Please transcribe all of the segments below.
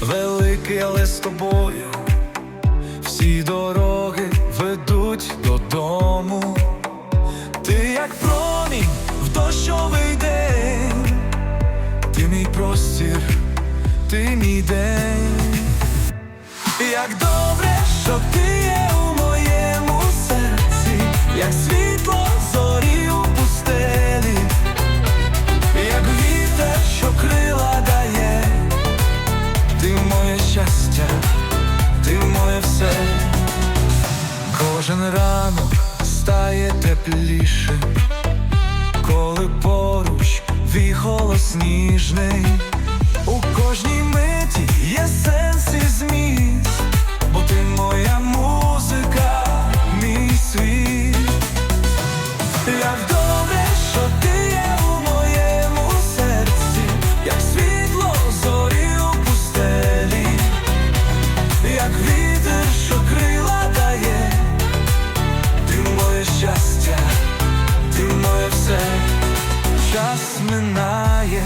великий, але з тобою всі дороги ведуть додому. Ти як промінь в дощовий день, ти мій простір, ти мій день. Як добре, що ти є у все. Кожен ранок стає тепліше, коли поруч твій голос ніжний. У кожній миті є сенс минає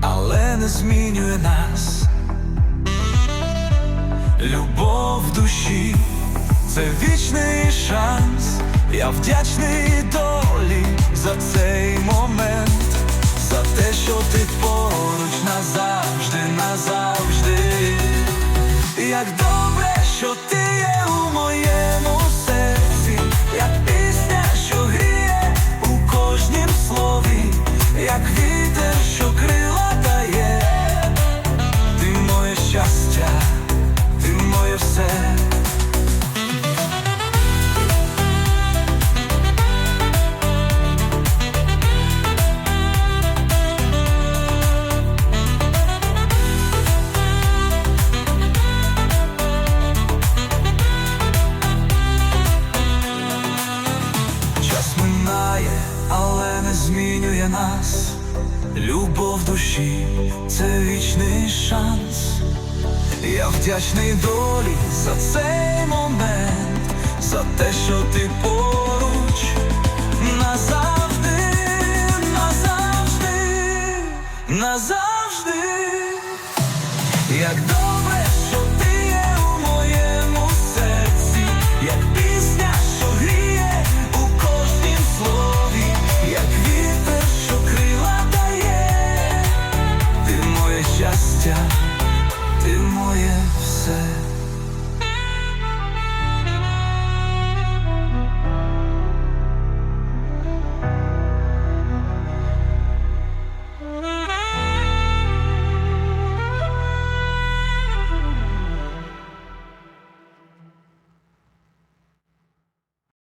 але не змінює нас. Любов в душі це вічний шанс. Я вдячний долі за цей момент, за те, що ти поруч назавжди, назавжди. Як добре, що ти минає, але не змінює нас. Любов душі це вічний шанс. Я вдячний долі за цей момент, за те, що ти поруч назавжди, назавжди, назавжди. Як